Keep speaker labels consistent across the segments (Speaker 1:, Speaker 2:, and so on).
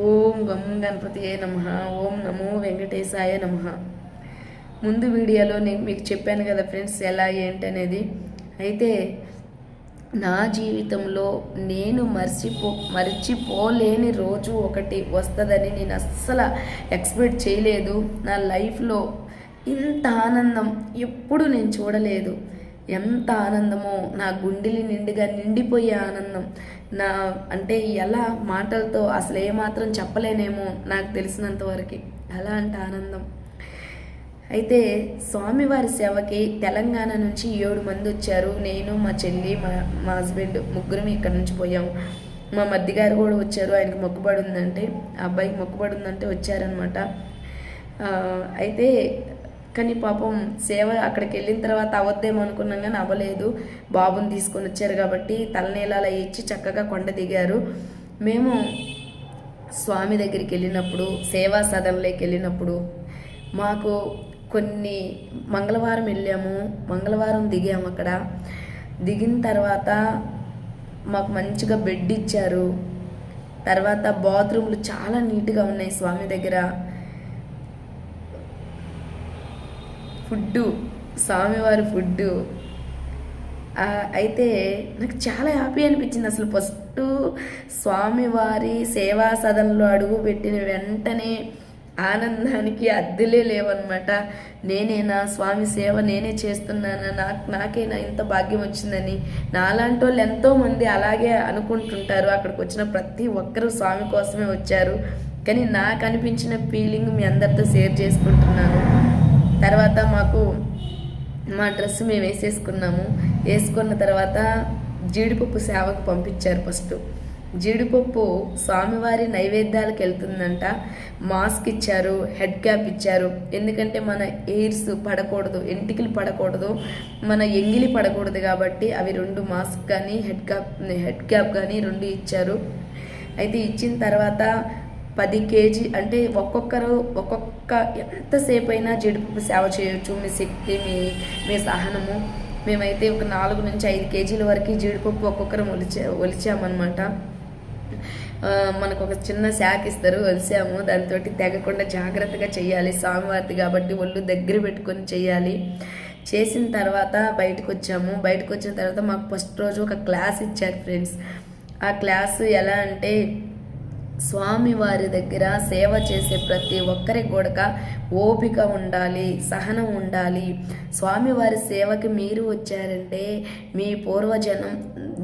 Speaker 1: ఓం గం గణపతియే నమ. ఓం నమో వెంకటేశాయ నమ. ముందు వీడియోలో నేను మీకు చెప్పాను కదా ఫ్రెండ్స్ ఎలా ఏంటి అనేది అయితే నా జీవితంలో నేను మర్చిపో మర్చిపోలేని రోజు ఒకటి వస్తుందని నేను అస్సలు ఎక్స్పెక్ట్ చేయలేదు. నా లైఫ్లో ఇంత ఆనందం ఎప్పుడు నేను చూడలేదు. ఎంత ఆనందమో నా గుండెలి నిండుగా నిండిపోయే ఆనందం. నా అంటే ఎలా మాటలతో అసలు ఏమాత్రం చెప్పలేనేమో నాకు తెలిసినంత వరకు. అలాంటి ఆనందం. అయితే స్వామివారి సేవకి తెలంగాణ నుంచి ఏడు మంది వచ్చారు. నేను మా చెల్లి మా మా హస్బెండ్ ముగ్గురం ఇక్కడ నుంచి పోయాము. మా మద్దిగారు కూడా వచ్చారు. ఆయనకి మొక్కుబడి ఉందంటే ఆ అబ్బాయికి మొక్కుబడి ఉందంటే వచ్చారనమాట అయితే కానీ పాపం సేవ అక్కడికి వెళ్ళిన తర్వాత అవద్దేమో అనుకున్నాం కానీ అవ్వలేదు. బాబుని తీసుకొని వచ్చారు కాబట్టి తలనీలాల ఇచ్చి చక్కగా కొండ దిగారు. మేము స్వామి దగ్గరికి వెళ్ళినప్పుడు సేవా సదనలోకి వెళ్ళినప్పుడు మాకు కొన్ని మంగళవారం వెళ్ళాము మంగళవారం దిగాము అక్కడ. దిగిన తర్వాత మాకు మంచిగా బెడ్ ఇచ్చారు. తర్వాత బాత్రూమ్లు చాలా నీట్గా ఉన్నాయి స్వామి దగ్గర. ఫుడ్డు స్వామివారి ఫుడ్డు. అయితే నాకు చాలా హ్యాపీ అనిపించింది అసలు ఫస్ట్ స్వామివారి సేవా సదనంలో అడుగు పెట్టిన వెంటనే ఆనందానికి అద్దెలే లేవన్నమాట. నేనేనా స్వామి సేవ నేనే చేస్తున్నానా? నాకు నాకేనా ఇంత భాగ్యం వచ్చిందని. నాలాంటి వాళ్ళు ఎంతోమంది అలాగే అనుకుంటుంటారు. అక్కడికి వచ్చిన ప్రతి ఒక్కరూ స్వామి కోసమే వచ్చారు. కానీ నాకు అనిపించిన ఫీలింగ్ మీ అందరితో షేర్ చేసుకుంటున్నాను. తర్వాత మాకు మా డ్రెస్ మేము వేసేసుకున్నాము. వేసుకున్న తర్వాత జీడిపప్పు సేవకు పంపించారు ఫస్ట్. జీడిపప్పు స్వామివారి నైవేద్యాలకు వెళ్తుందంట. మాస్క్ ఇచ్చారు హెడ్ క్యాప్ ఇచ్చారు. ఎందుకంటే మన ఎయిర్స్ పడకూడదు ఎంటికలు పడకూడదు మన ఎంగిలి పడకూడదు కాబట్టి అవి రెండు మాస్క్ కానీ హెడ్ క్యాప్ హెడ్ క్యాప్ కానీ రెండు ఇచ్చారు. అయితే ఇచ్చిన తర్వాత పది కేజీ అంటే ఒక్కొక్కరు ఒక్కొక్క ఎంతసేపు అయినా జీడిపప్పు సేవ చేయొచ్చు. మీ శక్తి మీ మీ సహనము. మేమైతే ఒక నాలుగు నుంచి ఐదు కేజీల వరకు జీడిపప్పు ఒక్కొక్కరు ఒలిచా ఒలిచామన్నమాట. మనకు ఒక చిన్న శాఖ ఇస్తారు. వలిసాము దాంతో తెగకుండా జాగ్రత్తగా చేయాలి స్వామివారిది కాబట్టి ఒళ్ళు దగ్గర పెట్టుకొని చేయాలి చేసిన తర్వాత బయటకు వచ్చాము బయటకు వచ్చిన తర్వాత మాకు ఫస్ట్ రోజు ఒక క్లాస్ ఇచ్చారు ఫ్రెండ్స్. ఆ క్లాసు ఎలా అంటే స్వామి వారి దగ్గర సేవ చేసే ప్రతి ఒక్కరి గోడక ఓపిక ఉండాలి సహనం ఉండాలి. స్వామివారి సేవకి మీరు వచ్చారంటే మీ పూర్వజనం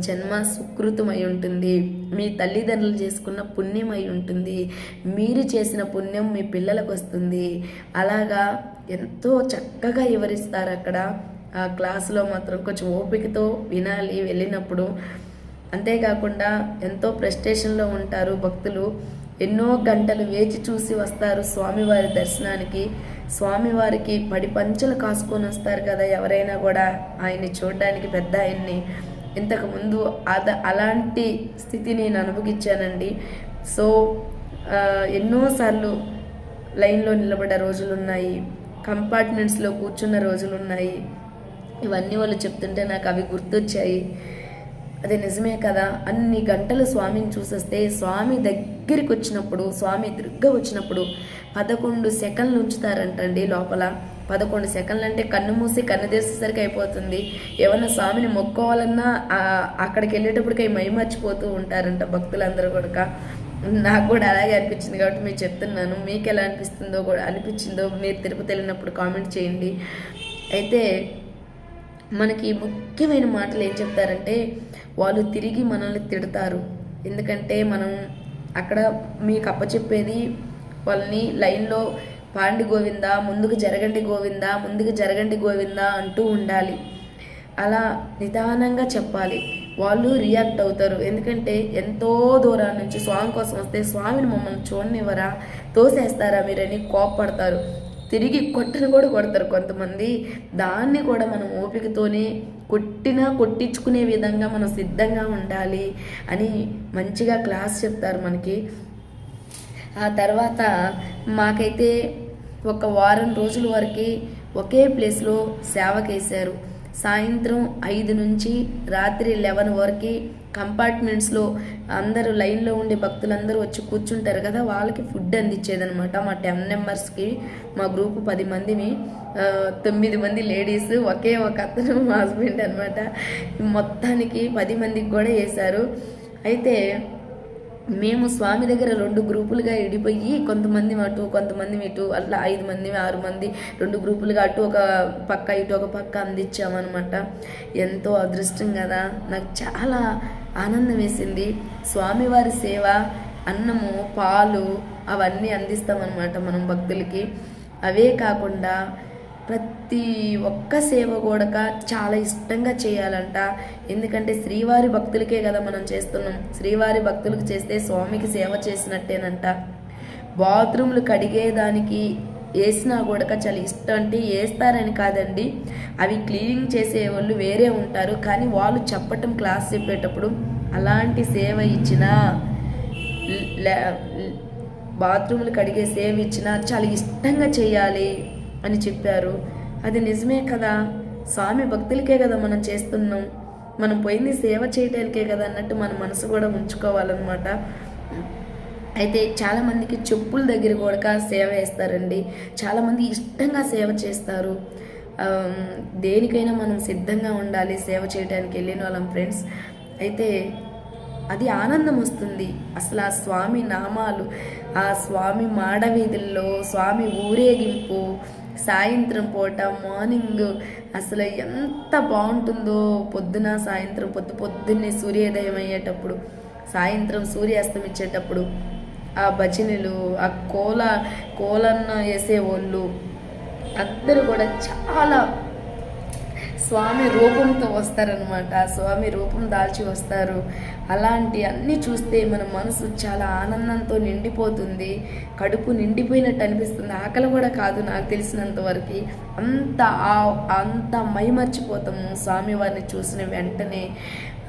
Speaker 1: జన్మ సుకృతమై ఉంటుంది. మీ తల్లిదండ్రులు చేసుకున్న పుణ్యమై ఉంటుంది. మీరు చేసిన పుణ్యం మీ పిల్లలకు వస్తుంది. అలాగా ఎంతో చక్కగా వివరిస్తారు అక్కడ. ఆ క్లాసులో మాత్రం కొంచెం ఓపికతో వినాలి. వెళ్ళినప్పుడు అంతేకాకుండా ఎంతో ప్రెస్టేషన్లో ఉంటారు భక్తులు. ఎన్నో గంటలు వేచి చూసి వస్తారు స్వామివారి దర్శనానికి. స్వామివారికి పడి పంచలు కాసుకొని వస్తారు కదా ఎవరైనా కూడా ఆయన్ని చూడడానికి పెద్ద ఆయన్ని. ఇంతకుముందు అద అలాంటి స్థితి నేను అనుభవించానండి. సో ఎన్నోసార్లు లైన్లో నిలబడ్డ రోజులు ఉన్నాయి కంపార్ట్మెంట్స్లో కూర్చున్న రోజులు ఉన్నాయి ఇవన్నీ వాళ్ళు చెప్తుంటే నాకు అవి గుర్తొచ్చాయి. అది నిజమే కదా. అన్ని గంటలు స్వామిని చూసేస్తే స్వామి దగ్గరికి వచ్చినప్పుడు స్వామి ఎదురుగ్గా వచ్చినప్పుడు పదకొండు సెకండ్లు ఉంచుతారంటండి లోపల. పదకొండు సెకండ్లు అంటే కన్ను మూసి కన్ను తీసేసరికి అయిపోతుంది. ఏమన్నా స్వామిని మొక్కోవాలన్నా అక్కడికి వెళ్ళేటప్పటికి మైమర్చిపోతూ ఉంటారంట భక్తులందరూ కూడా నాకు కూడా అలాగే అనిపించింది కాబట్టి మీరు చెప్తున్నాను. మీకు ఎలా అనిపిస్తుందో కూడా అనిపించిందో మీరు తిరుపతి వెళ్ళినప్పుడు కామెంట్ చేయండి. అయితే మనకి ముఖ్యమైన మాటలు ఏం చెప్తారంటే వాళ్ళు తిరిగి మనల్ని తిడతారు. ఎందుకంటే మనం అక్కడ మీకు అప్పచెప్పేది వాళ్ళని లైన్లో పాండి గోవిందా ముందుకు జరగండి గోవిందా ముందుకు జరగండి గోవిందా అంటూ ఉండాలి. అలా నిదానంగా చెప్పాలి. వాళ్ళు రియాక్ట్ అవుతారు. ఎందుకంటే ఎంతో దూరం నుంచి స్వామి కోసం వస్తే స్వామిని మమ్మల్ని చూడనివ్వరా? తోసేస్తారా మీరని కోప్పడతారు. తిరిగి కొట్టను కూడా కొడతారు కొంతమంది. దాన్ని కూడా మనం ఓపికతోనే కొట్టినా కొట్టించుకునే విధంగా మనం సిద్ధంగా ఉండాలి అని మంచిగా క్లాస్ చెప్తారు మనకి. ఆ తర్వాత మాకైతే ఒక వారం రోజుల వరకు ఒకే ప్లేస్లో సేవకేశారు సాయంత్రం ఐదు నుంచి రాత్రి లెవెన్ వరకు కంపార్ట్మెంట్స్లో అందరూ లైన్లో ఉండే భక్తులందరూ వచ్చి కూర్చుంటారు కదా వాళ్ళకి ఫుడ్ అందించేదనమాట మా టెన్ మెంబర్స్కి మా గ్రూప్ పది మందిని తొమ్మిది మంది లేడీస్ ఒకే ఒక అతను మా హస్బెండ్ అనమాట మొత్తానికి పది మందికి కూడా వేశారు. అయితే మేము స్వామి దగ్గర రెండు గ్రూపులుగా విడిపోయి కొంతమంది అటు కొంతమంది ఇటు అట్లా ఐదు మంది ఆరు మంది రెండు గ్రూపులుగా అటు ఒక పక్క ఇటు ఒక పక్క అందించామన్నమాట. ఎంతో అదృష్టం కదా. నాకు చాలా ఆనందం వేసింది. స్వామివారి సేవ అన్నము పాలు అవన్నీ అందిస్తామన్నమాట మనం భక్తులకి. అవే కాకుండా ప్రతి ఒక్క సేవ కూడా చాలా ఇష్టంగా చేయాలంట. ఎందుకంటే శ్రీవారి భక్తులకే కదా మనం చేస్తున్నాం. శ్రీవారి భక్తులకు చేస్తే స్వామికి సేవ చేసినట్టేనంట. బాత్రూమ్లు కడిగేదానికి వేసినా కూడా చాలా ఇష్టం అంటే వేస్తారని కాదండి. అవి క్లీనింగ్ చేసే వాళ్ళు వేరే ఉంటారు. కానీ వాళ్ళు చెప్పటం క్లాస్ చెప్పేటప్పుడు అలాంటి సేవ ఇచ్చినా బాత్రూమ్లు బాత్రూములు కడిగే సేవ ఇచ్చినా చాలా ఇష్టంగా చేయాలి. అని చెప్పారు. అది నిజమే కదా. స్వామి భక్తులకే కదా మనం చేస్తున్నాం. మనం పోయింది సేవ చేయటానికే కదా అన్నట్టు మన మనసు కూడా ఉంచుకోవాలన్నమాట. అయితే చాలామందికి చెప్పుల దగ్గర కూడా సేవ వేస్తారండి. చాలామంది ఇష్టంగా సేవ చేస్తారు. దేనికైనా మనం సిద్ధంగా ఉండాలి సేవ చేయడానికి వెళ్ళిన వాళ్ళం ఫ్రెండ్స్. అయితే అది ఆనందం వస్తుంది. అసలు ఆ స్వామి నామాలు ఆ స్వామి మాడవీధుల్లో స్వామి ఊరేగింపు సాయంత్రం పూట మార్నింగ్ అసలు ఎంత బాగుంటుందో పొద్దున సాయంత్రం పొద్దు పొద్దున్నే సూర్యోదయం అయ్యేటప్పుడు సాయంత్రం సూర్యాస్తమించేటప్పుడు ఆ భజనలు ఆ కోల కోలన్న వేసేవాళ్ళు అందరూ కూడా చాలా స్వామి రూపంతో వస్తారనమాట స్వామి రూపం దాల్చి వస్తారు. అలాంటి అన్నీ చూస్తే మన మనసు చాలా ఆనందంతో నిండిపోతుంది. కడుపు నిండిపోయినట్టు అనిపిస్తుంది. ఆకలి కూడా కాదు నాకు తెలిసినంత వరకు. అంత ఆ- అంత మైమర్చిపోతాము స్వామివారిని చూసిన వెంటనే.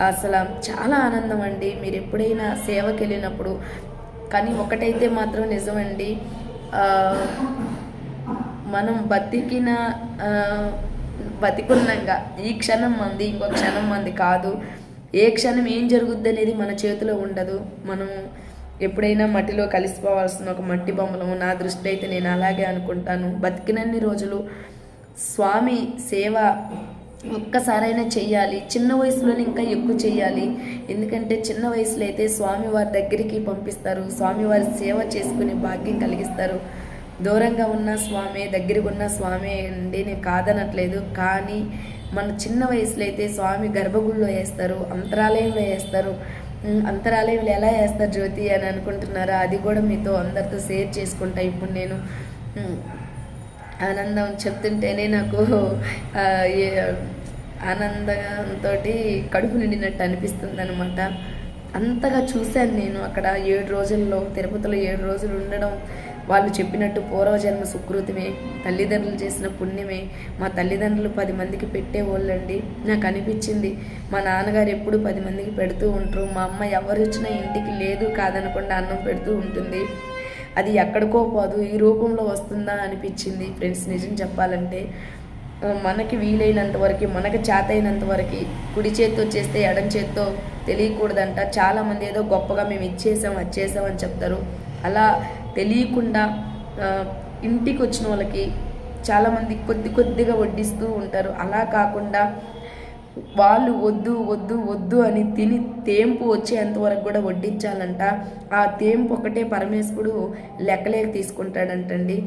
Speaker 1: అసలు చాలా ఆనందం అండి. మీరు ఎప్పుడైనా సేవకి వెళ్ళినప్పుడు కానీ ఒకటైతే మాత్రం నిజమండి. మనం బతికిన బతికున్నాక ఈ క్షణం మంది ఇంకో క్షణం మంది కాదు. ఏ క్షణం ఏం జరుగుద్ది అనేది మన చేతిలో ఉండదు. మనం ఎప్పుడైనా మట్టిలో కలిసిపోవాల్సిన ఒక మట్టి బొమ్మలము. నా దృష్టి అయితే నేను అలాగే అనుకుంటాను. బతికినన్ని రోజులు స్వామి సేవ ఒక్కసారైనా చెయ్యాలి. చిన్న వయసులోనే ఇంకా ఎక్కువ చేయాలి ఎందుకంటే చిన్న వయసులో అయితే స్వామివారి దగ్గరికి పంపిస్తారు. స్వామివారి సేవ చేసుకునే భాగ్యం కలిగిస్తారు. దూరంగా ఉన్న స్వామి దగ్గరికి ఉన్న స్వామి అండి నేను కాదనట్లేదు. కానీ మన చిన్న వయసులో అయితే స్వామి గర్భగుడిలో వేస్తారు అంతరాలయంలో వేస్తారు. అంతరాలయంలో ఎలా వేస్తారు జ్యోతి అని అనుకుంటున్నారా? అది కూడా మీతో అందరితో షేర్ చేసుకుంటా. ఇప్పుడు నేను ఆనందం చెప్తుంటేనే నాకు ఆనందంతో కడుపు నిండినట్టు అనిపిస్తుంది అనమాట అంతగా చూశాను నేను అక్కడ ఏడు రోజుల్లో తిరుపతిలో ఏడు రోజులు ఉండడం. వాళ్ళు చెప్పినట్టు పూర్వజన్మ సుకృతమే తల్లిదండ్రులు చేసిన పుణ్యమే. మా తల్లిదండ్రులు పది మందికి పెట్టేవాళ్ళండి నాకు అనిపించింది మా నాన్నగారు ఎప్పుడు పది మందికి పెడుతూ ఉంటారు. మా అమ్మ ఎవరు వచ్చినా ఇంటికి లేదు కాదనకుండా అన్నం పెడుతూ ఉంటుంది. అది ఎక్కడికో పోదు ఈ రూపంలో వస్తుందా అనిపించింది ఫ్రెండ్స్. నిజం చెప్పాలంటే మనకి వీలైనంత వరకు మనకి చేతైనంత వరకు కుడి చేత్తో చేస్తే ఎడం చేత్తో తెలియకూడదంట. చాలామంది ఏదో గొప్పగా మేము ఇచ్చేసాం వచ్చేసాం అని చెప్తారు. అలా తెలియకుండా ఇంటికి వచ్చిన వాళ్ళకి చాలామంది కొద్ది కొద్దిగా వడ్డిస్తూ ఉంటారు. అలా కాకుండా వాళ్ళు వద్దు వద్దు వద్దు అని తిని తేంపు వచ్చేంత వరకు కూడా వడ్డించాలంట. ఆ తేంపు ఒకటే పరమేశ్వరుడు లెక్కలేక తీసుకుంటాడంటండి.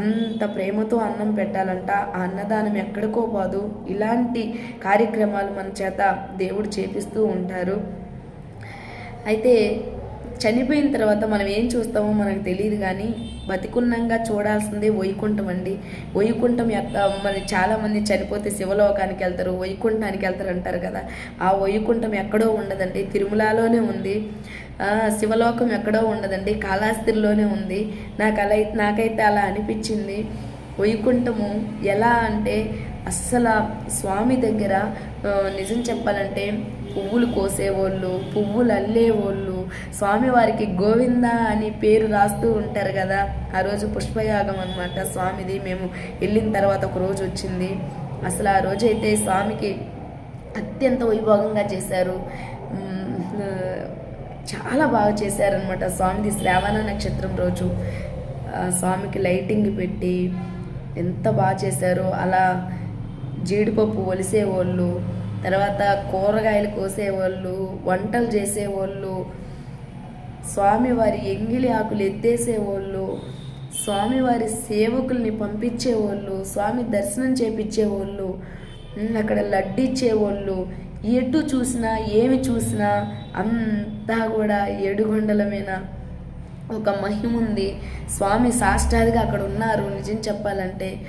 Speaker 1: అంత ప్రేమతో అన్నం పెట్టాలంట. ఆ అన్నదానం ఎక్కడికో పోదు ఇలాంటి కార్యక్రమాలు మన చేత దేవుడు చేపిస్తూ ఉంటారు. అయితే చనిపోయిన తర్వాత మనం ఏం చూస్తామో మనకు తెలియదు కానీ బతికున్నంగా చూడాల్సిందే వైకుంఠం అండి. వైకుంఠం యొక్క మరి చాలామంది చనిపోతే శివలోకానికి వెళ్తారు వైకుంఠానికి వెళ్తారు అంటారు కదా. ఆ వైకుంఠం ఎక్కడో ఉండదండి. తిరుమలలోనే ఉంది. శివలోకం ఎక్కడో ఉండదండి. కాళాస్తిలోనే ఉంది. నాకు అలా నాకైతే అలా అనిపించింది. వైకుంఠము ఎలా అంటే అస్సలు స్వామి దగ్గర నిజం చెప్పాలంటే పువ్వులు కోసేవాళ్ళు పువ్వులు అల్లేవాళ్ళు స్వామివారికి గోవింద అని పేరు రాస్తూ ఉంటారు కదా. ఆ రోజు పుష్పయాగం అనమాట స్వామిది మేము వెళ్ళిన తర్వాత ఒక రోజు వచ్చింది. అసలు ఆ రోజైతే స్వామికి అత్యంత వైభోగంగా చేశారు. చాలా బాగా చేశారనమాట స్వామిది శ్రావణ నక్షత్రం రోజు. స్వామికి లైటింగ్ పెట్టి ఎంత బాగా చేశారో అలా జీడిపప్పు ఒలిసేవాళ్ళు తర్వాత కూరగాయలు కోసేవాళ్ళు వంటలు చేసేవాళ్ళు స్వామివారి ఎంగిలి ఆకులు ఎత్తేసేవాళ్ళు స్వామివారి సేవకుల్ని పంపించేవాళ్ళు స్వామి దర్శనం చేపించేవాళ్ళు అక్కడ లడ్డిచ్చేవాళ్ళు ఎటు చూసినా ఏమి చూసినా అంతా కూడా ఏడుగొండలమేనా? ఒక మహిమ ఉంది స్వామి సాష్టాదిగా అక్కడ ఉన్నారు. నిజం చెప్పాలంటే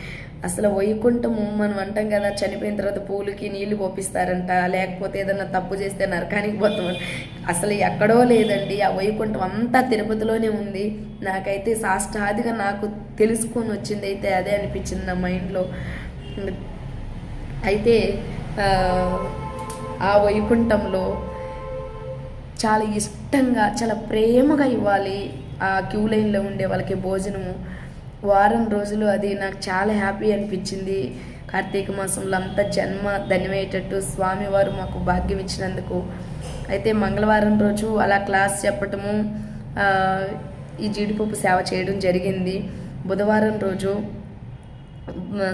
Speaker 1: అసలు వైకుంఠము మనం అంటాం కదా చనిపోయిన తర్వాత పూలకి నీళ్ళు పోపిస్తారంట లేకపోతే ఏదన్నా తప్పు చేస్తే నరకానికి పోతాం అసలు ఎక్కడో లేదండి ఆ వైకుంఠం అంతా తిరుపతిలోనే ఉంది. నాకైతే సాష్టాదిగా నాకు తెలుసుకొని వచ్చింది అయితే అదే అనిపించింది నా మైండ్లో. అయితే ఆ వైకుంఠంలో చాలా ఇష్టంగా చాలా ప్రేమగా ఇవ్వాలి. ఆ క్యూ లైన్లో ఉండే వాళ్ళకి భోజనము. వారం రోజులు అది నాకు చాలా హ్యాపీ అనిపించింది. కార్తీక మాసంలో అంతా జన్మ ధన్యమయ్యేటట్టు స్వామివారు మాకు భాగ్యం ఇచ్చినందుకు. అయితే మంగళవారం రోజు అలా క్లాస్ చెప్పటము ఈ జీడిపప్పు సేవ చేయడం జరిగింది. బుధవారం రోజు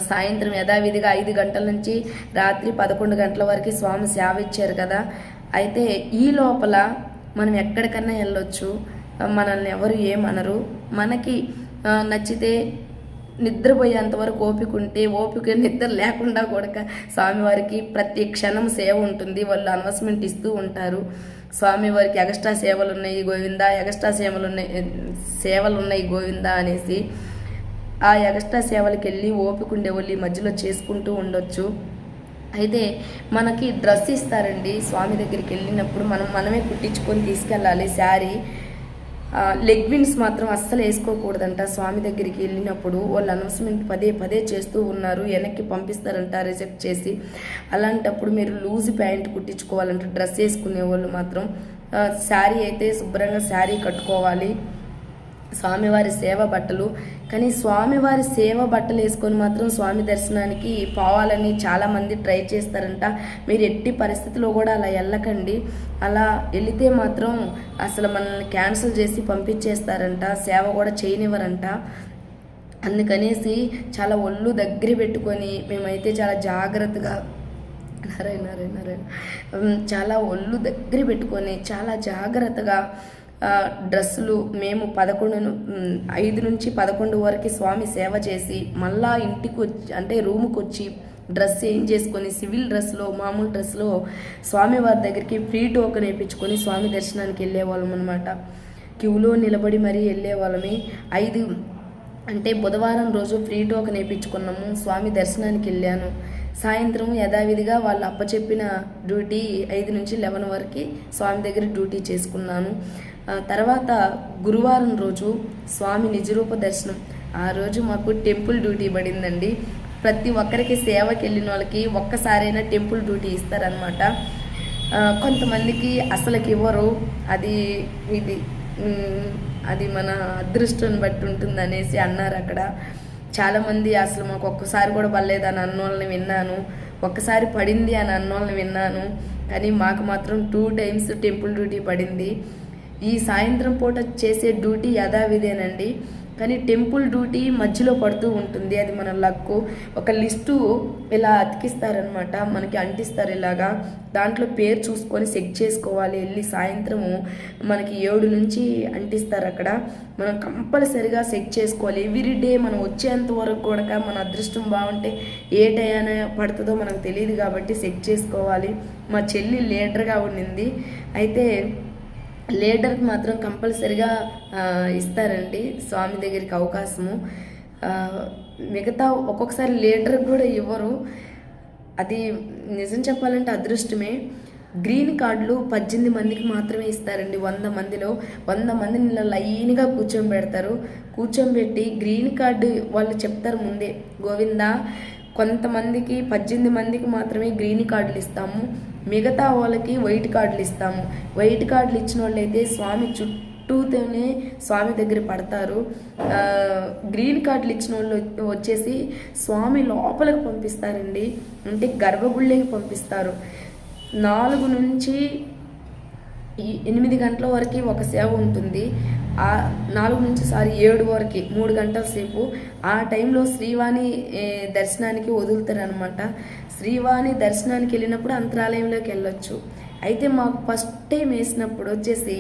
Speaker 1: సాయంత్రం యథావిధిగా ఐదు గంటల నుంచి రాత్రి పదకొండు గంటల వరకు స్వామి సేవ ఇచ్చారు కదా. అయితే ఈ లోపల మనం ఎక్కడికన్నా వెళ్ళొచ్చు. మనల్ని ఎవరు ఏమనరు. మనకి నచ్చితే నిద్రపోయేంత వరకు ఓపిక ఉంటే ఓపిక నిద్ర లేకుండా కూడా స్వామివారికి ప్రతి క్షణం సేవ ఉంటుంది. వాళ్ళు అనౌన్స్మెంట్ ఇస్తూ ఉంటారు. స్వామివారికి ఎగస్ట్రా సేవలు ఉన్నాయి. గోవిందా ఎగస్ట్రా సేవలు ఉన్నాయి. సేవలు ఉన్నాయి గోవిందా అనేసి ఆ ఎగస్ట్రా సేవలకు వెళ్ళి ఓపిక ఉండే వాళ్ళు ఈ మధ్యలో చేసుకుంటూ ఉండొచ్చు. అయితే మనకి డ్రెస్ ఇస్తారండి. స్వామి దగ్గరికి వెళ్ళినప్పుడు మనం మనమే కుట్టించుకొని తీసుకెళ్ళాలి. శారీ లెగ్ విన్స్ మాత్రం అస్సలు వేసుకోకూడదంట. స్వామి దగ్గరికి వెళ్ళినప్పుడు వాళ్ళు అనౌన్స్మెంట్ పదే పదే చేస్తూ ఉన్నారు. వెనక్కి పంపిస్తారంట రిజెక్ట్ చేసి. అలాంటప్పుడు మీరు లూజ్ ప్యాంట్ కుట్టించుకోవాలంటే. డ్రెస్ వేసుకునే వాళ్ళు మాత్రం. శారీ అయితే శుభ్రంగా శారీ కట్టుకోవాలి. స్వామివారి సేవ బట్టలు. కానీ స్వామివారి సేవ బట్టలు వేసుకొని మాత్రం స్వామి దర్శనానికి పోవాలని చాలామంది ట్రై చేస్తారంట. మీరు ఎట్టి పరిస్థితిలో కూడా అలా వెళ్ళకండి. అలా వెళితే మాత్రం అసలు మనల్ని క్యాన్సిల్ చేసి పంపించేస్తారంట. సేవ కూడా చేయనివ్వరంట. అందుకనేసి చాలా ఒళ్ళు దగ్గర పెట్టుకొని మేమైతే చాలా జాగ్రత్తగా నారాయణ నారాయణ నారాయణ. చాలా ఒళ్ళు దగ్గర పెట్టుకొని చాలా జాగ్రత్తగా డ్రెస్సులు మేము పదకొండు ఐదు నుంచి పదకొండు వరకు స్వామి సేవ చేసి మళ్ళా ఇంటికి వచ్చి అంటే రూముకి వచ్చి డ్రెస్ చేంజ్ చేసుకొని సివిల్ డ్రెస్లో మామూలు డ్రెస్లో స్వామివారి దగ్గరికి ఫ్రీ టోకెన్ వేయించుకొని స్వామి దర్శనానికి వెళ్ళేవాళ్ళం అనమాట క్యూలో నిలబడి మరీ వెళ్ళేవాళ్ళమే. ఐదు అంటే బుధవారం రోజు ఫ్రీ టోకెన్ వేయించుకున్నాము స్వామి దర్శనానికి వెళ్ళాను. సాయంత్రం యథావిధిగా వాళ్ళు అప్పచెప్పిన డ్యూటీ ఐదు నుంచి లెవెన్ వరకు స్వామి దగ్గర డ్యూటీ చేసుకున్నాను. తర్వాత గురువారం రోజు స్వామి నిజరూప దర్శనం. ఆ రోజు మాకు టెంపుల్ డ్యూటీ పడిందండి. ప్రతి ఒక్కరికి సేవకి వెళ్ళిన వాళ్ళకి ఒక్కసారైనా టెంపుల్ డ్యూటీ ఇస్తారనమాట కొంతమందికి అసలుకి ఇవ్వరు. అది ఇది అది మన అదృష్టం బట్టి ఉంటుంది అనేసి అన్నారు అక్కడ. చాలామంది అసలు మాకు ఒక్కసారి కూడా పడలేదని అన్నోళ్ళని విన్నాను. ఒక్కసారి పడింది అని అన్నోళ్ళని విన్నాను. కానీ మాకు మాత్రం టూ టైమ్స్ టెంపుల్ డ్యూటీ పడింది. ఈ సాయంత్రం పూట చేసే డ్యూటీ యథావిధేనండి కానీ టెంపుల్ డ్యూటీ మధ్యలో పడుతూ ఉంటుంది. అది మన లక్కు. ఒక లిస్టు ఇలా అతికిస్తారనమాట మనకి అంటిస్తారు ఇలాగా. దాంట్లో పేరు చూసుకొని చెక్ చేసుకోవాలి. వెళ్ళి సాయంత్రము మనకి ఏడు నుంచి అంటిస్తారు అక్కడ. మనం కంపల్సరిగా చెక్ చేసుకోవాలి. ఎవ్రీ డే మనం వచ్చేంత వరకు కూడా మన అదృష్టం బాగుంటే ఏ టైం పడుతుందో మనకు తెలియదు కాబట్టి చెక్ చేసుకోవాలి. మా చెల్లి లీడర్గా ఉండింది. అయితే లీడర్కి మాత్రం కంపల్సరిగా ఇస్తారండి. స్వామి దగ్గరికి అవకాశము. మిగతా ఒక్కొక్కసారి లీడర్కి కూడా ఇవ్వరు. అది నిజం చెప్పాలంటే అదృష్టమే. గ్రీన్ కార్డులు పద్దెనిమిది మందికి మాత్రమే ఇస్తారండి. వంద మందిలో. వంద మందిని ఇలా లైన్గా కూర్చోబెడతారు. కూర్చోబెట్టి గ్రీన్ కార్డు వాళ్ళు చెప్తారు ముందే. గోవిందా కొంతమందికి పద్దెనిమిది మందికి మాత్రమే గ్రీన్ కార్డులు ఇస్తాము. మిగతా వాళ్ళకి వైట్ కార్డులు ఇస్తాము. వైట్ కార్డులు ఇచ్చిన వాళ్ళైతే స్వామి చుట్టూ స్వామి దగ్గర పడతారు. గ్రీన్ కార్డులు ఇచ్చిన వాళ్ళు వచ్చేసి స్వామి లోపలికి పంపిస్తారండి. అంటే గర్భగుళ్ళకి పంపిస్తారు. నాలుగు నుంచి ఎనిమిది గంటల వరకు ఒక సేవ ఉంటుంది. ఆ నాలుగు నుంచి సారి ఏడు వరకు మూడు గంటల సేపు. ఆ టైంలో శ్రీవాణి దర్శనానికి వదులుతారనమాట శ్రీవాణి దర్శనానికి వెళ్ళినప్పుడు అంతరాలయంలోకి వెళ్ళొచ్చు. అయితే మాకు ఫస్ట్ టైం వేసినప్పుడు వచ్చేసి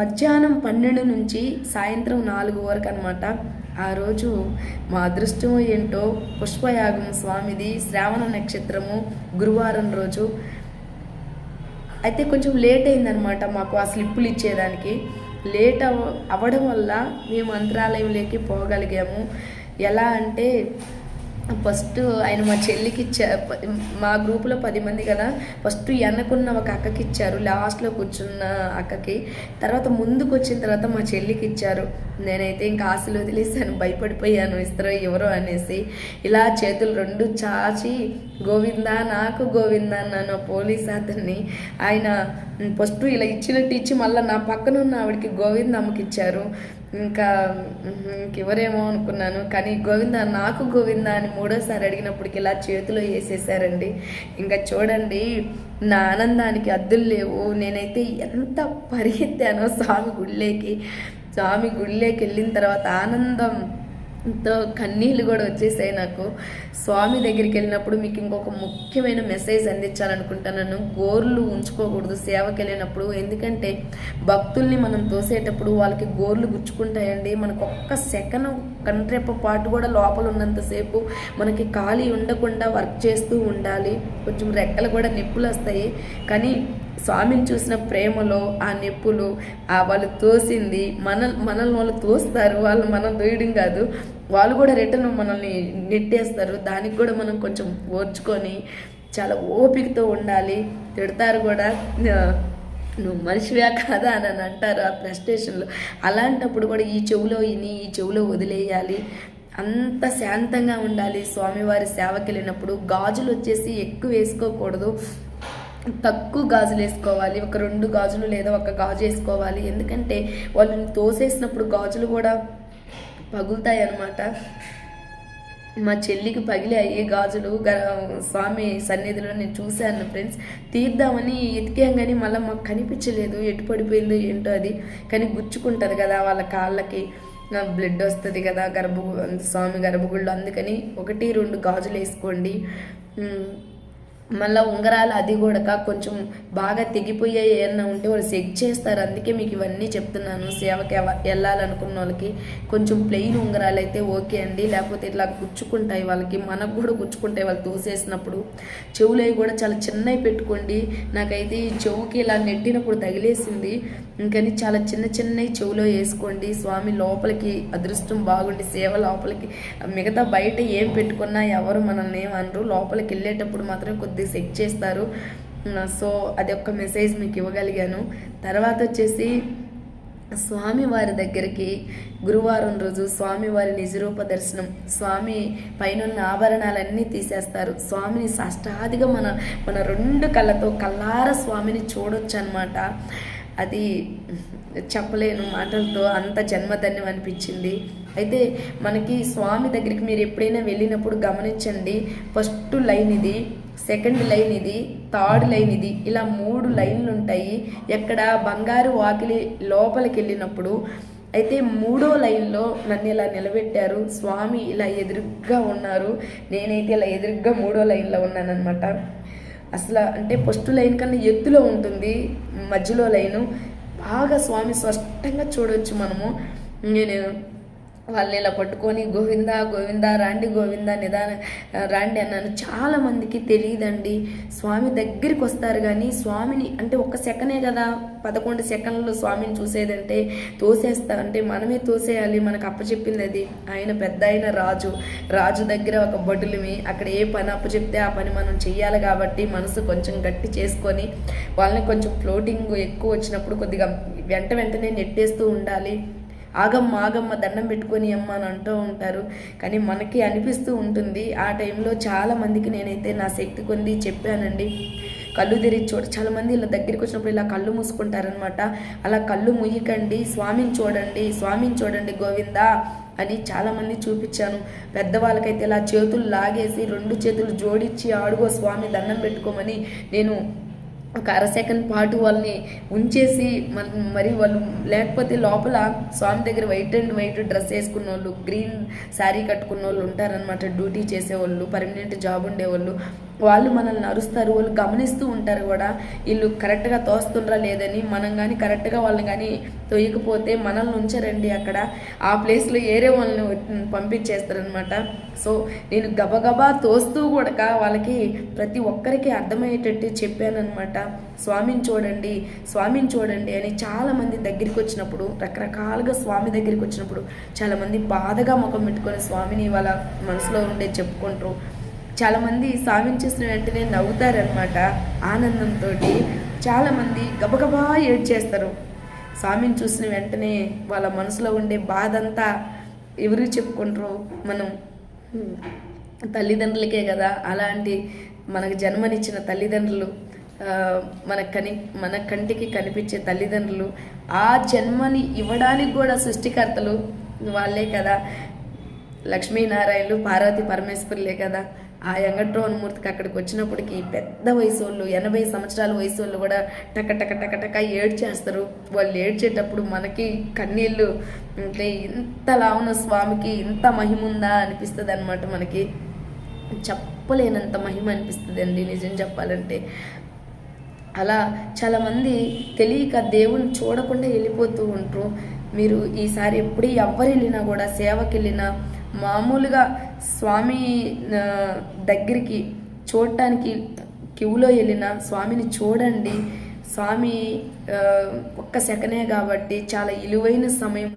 Speaker 1: మధ్యాహ్నం పన్నెండు నుంచి సాయంత్రం నాలుగు వరకు అనమాట ఆ రోజు మా అదృష్టం ఏంటో పుష్పయాగం స్వామిది శ్రావణ నక్షత్రము గురువారం రోజు. అయితే కొంచెం లేట్ అయిందనమాట మాకు ఆ స్లిప్పులు ఇచ్చేదానికి. లేట్ అవ అవ్వడం వల్ల మేము మంత్రాలయంలోకి పోగలిగాము. ఎలా అంటే ఫస్ట్ ఆయన మా చెల్లికి ఇచ్చారు మా గ్రూపులో పది మంది కదా ఫస్ట్ వెనకున్న ఒక అక్కకి ఇచ్చారు లాస్ట్లో కూర్చున్న అక్కకి. తర్వాత ముందుకు వచ్చిన తర్వాత మా చెల్లికి ఇచ్చారు. నేనైతే ఇంకా ఆశలు వదిలేసాను భయపడిపోయాను ఇస్తారో ఎవరో అనేసి. ఇలా చేతులు రెండు చాచి గోవిందా నాకు గోవిందా అన్నాను పోలీస్ అతన్ని. ఆయన ఫస్ట్ ఇలా ఇచ్చినట్టు ఇచ్చి మళ్ళీ నా పక్కన ఉన్న ఆవిడకి గోవింద అమ్మకి ఇచ్చారు. ఇంకా ఉహు, ఇంకెవరేమో అనుకున్నాను. కానీ గోవింద నాకు గోవింద అని మూడోసారి అడిగినప్పటికి ఇలా చేతిలో వేసేసారండి. ఇంకా చూడండి నా ఆనందానికి అద్దులు లేవు. నేనైతే ఎంత పరిగెత్తానో స్వామి గుళ్ళేకి. స్వామి గుళ్ళేకి వెళ్ళిన తర్వాత ఆనందం తో కన్నీళ్ళు కూడా వచ్చేసాయి నాకు. స్వామి దగ్గరికి వెళ్ళినప్పుడు మీకు ఇంకొక ముఖ్యమైన మెసేజ్ అందించాలనుకుంటున్నాను. గోర్లు ఉంచుకోకూడదు సేవకి వెళ్ళినప్పుడు. ఎందుకంటే భక్తుల్ని మనం తోసేటప్పుడు వాళ్ళకి గోర్లు గుచ్చుకుంటాయండి. మనకు ఒక్క సెకండ్ కంట్రేప పాటు కూడా లోపల ఉన్నంతసేపు మనకి ఖాళీ ఉండకుండా వర్క్ చేస్తూ ఉండాలి. కొంచెం రెక్కలు కూడా నొప్పులు వస్తాయి. కానీ స్వామిని చూసిన ప్రేమలో ఆ నొప్పులు ఆ వాళ్ళు తోసింది మన మనల్ని వాళ్ళు తోస్తారు వాళ్ళు మనం తోయడం కాదు. వాళ్ళు కూడా రిటర్న్ మనల్ని నెట్టేస్తారు. దానికి కూడా మనం కొంచెం ఓర్చుకొని చాలా ఓపికతో ఉండాలి. తిడతారు కూడా. నువ్వు మనిషివా కాదా అని అని అంటారు ఆ ప్రెస్టేషన్లో అలాంటప్పుడు కూడా ఈ చెవులో ఇని ఈ చెవులో వదిలేయాలి. అంత శాంతంగా ఉండాలి. స్వామివారి సేవకి వెళ్ళినప్పుడు గాజులు వచ్చేసి ఎక్కువ వేసుకోకూడదు. తక్కువ గాజులు వేసుకోవాలి ఒక రెండు గాజులు లేదా ఒక గాజు వేసుకోవాలి. ఎందుకంటే వాళ్ళని తోసేసినప్పుడు గాజులు కూడా పగులుతాయి అన్నమాట మా చెల్లికి పగిలి అయ్యే గాజులు గ- స్వామి సన్నిధిలో నేను చూశాను ఫ్రెండ్స్. తీద్దామని ఎతికాం కానీ మళ్ళీ మాకు కనిపించలేదు. ఎటు పడిపోయిందో ఏంటో అది కానీ గుచ్చుకుంటుంది కదా వాళ్ళ కాళ్ళకి. బ్లడ్ వస్తుంది కదా గర్భ స్వామి గర్భగుళ్ళు. అందుకని ఒకటి రెండు గాజులు వేసుకోండి. మళ్ళీ ఉంగరాలు అది కూడా కొంచెం బాగా తెగిపోయాయి ఏమన్నా ఉంటే వాళ్ళు చెక్ చేస్తారు. అందుకే మీకు ఇవన్నీ చెప్తున్నాను. సేవకి వెళ్ళాలనుకున్న వాళ్ళకి కొంచెం ప్లెయిన్ ఉంగరాలు అయితే ఓకే అండి. లేకపోతే ఇట్లా గుచ్చుకుంటాయి వాళ్ళకి మనకు కూడా గుచ్చుకుంటాయి వాళ్ళు తోసేసినప్పుడు. చెవులు అవి కూడా చాలా చిన్నవి పెట్టుకోండి. నాకైతే ఈ చెవుకి ఇలా నెట్టినప్పుడు తగిలేసింది. ఇంకని చాలా చిన్న చిన్నవి చెవులో వేసుకోండి. స్వామి లోపలికి అదృష్టం బాగుండి సేవ లోపలికి. మిగతా బయట ఏం పెట్టుకున్నా ఎవరు మనల్ని ఏమనరు లోపలికి వెళ్ళేటప్పుడు మాత్రం కొద్దిగా సెట్ చేస్తారు. సో అది ఒక్క మెసేజ్ మీకు ఇవ్వగలిగాను. తర్వాత వచ్చేసి స్వామివారి దగ్గరికి గురువారం రోజు స్వామివారి నిజరూప దర్శనం. స్వామి పైనున్న ఆభరణాలన్నీ తీసేస్తారు. స్వామిని సాష్టాదిగా మన మన రెండు కళ్ళతో కల్లార స్వామిని చూడొచ్చు అనమాట అది చెప్పలేను మాటలతో అంత జన్మధన్యం అనిపించింది. అయితే మనకి స్వామి దగ్గరికి మీరు ఎప్పుడైనా వెళ్ళినప్పుడు గమనించండి ఫస్ట్ లైన్ ఇది సెకండ్ లైన్ ఇది థర్డ్ లైన్ ఇది ఇలా మూడు లైన్లు ఉంటాయి. ఎక్కడ బంగారు వాకిలి లోపలికి వెళ్ళినప్పుడు అయితే మూడో లైన్లో నన్ను ఇలా నిలబెట్టారు. స్వామి ఇలా ఎదురుగ్గా ఉన్నారు. నేనైతే ఇలా ఎదురుగ్గా మూడో లైన్లో ఉన్నానన్నమాట. అసలు అంటే ఫస్ట్ లైన్ కన్నా ఎత్తులో ఉంటుంది మధ్యలో లైను. బాగా స్వామి స్పష్టంగా చూడవచ్చు మనము. నేను వాళ్ళని ఇలా పట్టుకొని గోవింద గోవింద రాండి గోవింద నిదాన రాండి అన్నాను. చాలా మందికి తెలియదండి. స్వామి దగ్గరికి వస్తారు కానీ స్వామిని అంటే ఒక సెకండే కదా పదకొండు సెకండ్లు స్వామిని చూసేదంటే తోసేస్తా అంటే మనమే తోసేయాలి. మనకు అప్పచెప్పింది అది. ఆయన పెద్ద ఆయన రాజు. రాజు దగ్గర ఒక బడులమి అక్కడ ఏ పని అప్పచెప్తే ఆ పని మనం చెయ్యాలి కాబట్టి మనసు కొంచెం గట్టి చేసుకొని వాళ్ళని కొంచెం ఫ్లోటింగ్ ఎక్కువ వచ్చినప్పుడు కొద్దిగా వెంట వెంటనే నెట్టేస్తూ ఉండాలి. ఆగమ్మ ఆగమ్మ దండం పెట్టుకొని అమ్మ అని అంటూ ఉంటారు. కానీ మనకి అనిపిస్తూ ఉంటుంది ఆ టైంలో చాలా మందికి నేనైతే నా శక్తి కొంది చెప్పానండి. కళ్ళు తెరిచి చూడ చాలా మంది ఇలా దగ్గరికి వచ్చినప్పుడు ఇలా కళ్ళు మూసుకుంటారనమాట అలా కళ్ళు ముయ్యకండి స్వామిని చూడండి స్వామిని చూడండి గోవిందా అని చాలామంది చూపించాను. పెద్దవాళ్ళకైతే ఇలా చేతులు లాగేసి రెండు చేతులు జోడించి ఆడుగో స్వామి దండం పెట్టుకోమని నేను ఒక అర సెకండ్ పాటు వాళ్ళని ఉంచేసి మన- మరి వాళ్ళు లేకపోతే లోపల స్వామి దగ్గర వైట్ అండ్ వైట్ డ్రెస్ వేసుకున్న వాళ్ళు గ్రీన్ శారీ కట్టుకున్న వాళ్ళు ఉంటారనమాట డ్యూటీ చేసేవాళ్ళు పర్మనెంట్ జాబ్ ఉండేవాళ్ళు. వాళ్ళు మనల్ని అరుస్తారు వాళ్ళు గమనిస్తూ ఉంటారు కూడా. వీళ్ళు కరెక్ట్గా తోస్తుండ్రా లేదని మనం కానీ కరెక్ట్గా వాళ్ళని కానీ తొయ్యకపోతే మనల్ని ఉంచారండి అక్కడ. ఆ ప్లేస్లో ఏరే వాళ్ళని పంపించేస్తారనమాట సో నేను గబగబా తోస్తూ కూడా వాళ్ళకి ప్రతి ఒక్కరికి అర్థమయ్యేటట్టు చెప్పానమాట స్వామిని చూడండి స్వామిని చూడండి అని చాలామంది దగ్గరికి వచ్చినప్పుడు రకరకాలుగా స్వామి దగ్గరికి వచ్చినప్పుడు చాలామంది బాధగా ముఖం పెట్టుకొని స్వామిని వాళ్ళ మనసులో ఉండే చెప్పుకుంటారు చాలామంది స్వామిని చూసిన వెంటనే నవ్వుతారనమాట ఆనందంతో చాలామంది గబగబా ఏడ్చేస్తారు. స్వామిని చూసిన వెంటనే వాళ్ళ మనసులో ఉండే బాధ అంతా ఎవరికి చెప్పుకుంటారు మనం. తల్లిదండ్రులకే కదా అలాంటి మనకు జన్మనిచ్చిన తల్లిదండ్రులు మన కని మన కంటికి కనిపించే తల్లిదండ్రులు ఆ జన్మని ఇవ్వడానికి కూడా సృష్టికర్తలు వాళ్ళే కదా. లక్ష్మీనారాయణలు పార్వతి పరమేశ్వరులే కదా. ఆ వెంకట్రోహన్ మూర్తికి అక్కడికి వచ్చినప్పటికి పెద్ద వయసు వాళ్ళు ఎనభై సంవత్సరాల వయసు వాళ్ళు కూడా టక టక టక టక ఏడ్చేస్తారు. వాళ్ళు ఏడ్చేటప్పుడు మనకి కన్నీళ్ళు అంటే ఇంతలా ఉన్న స్వామికి ఇంత మహిమ ఉందా అనిపిస్తుంది అనమాట మనకి. చెప్పలేనంత మహిమ అనిపిస్తుంది అండి నిజం చెప్పాలంటే. అలా చాలామంది తెలియక దేవుని చూడకుండా వెళ్ళిపోతూ ఉంటారు. మీరు ఈసారి ఎప్పుడు ఎవరు వెళ్ళినా కూడా సేవకి వెళ్ళినా మామూలుగా స్వామి దగ్గరికి చూడటానికి క్యూలో వెళ్ళిన స్వామిని చూడండి. స్వామి ఒక్క సెకనే కాబట్టి చాలా విలువైన సమయం.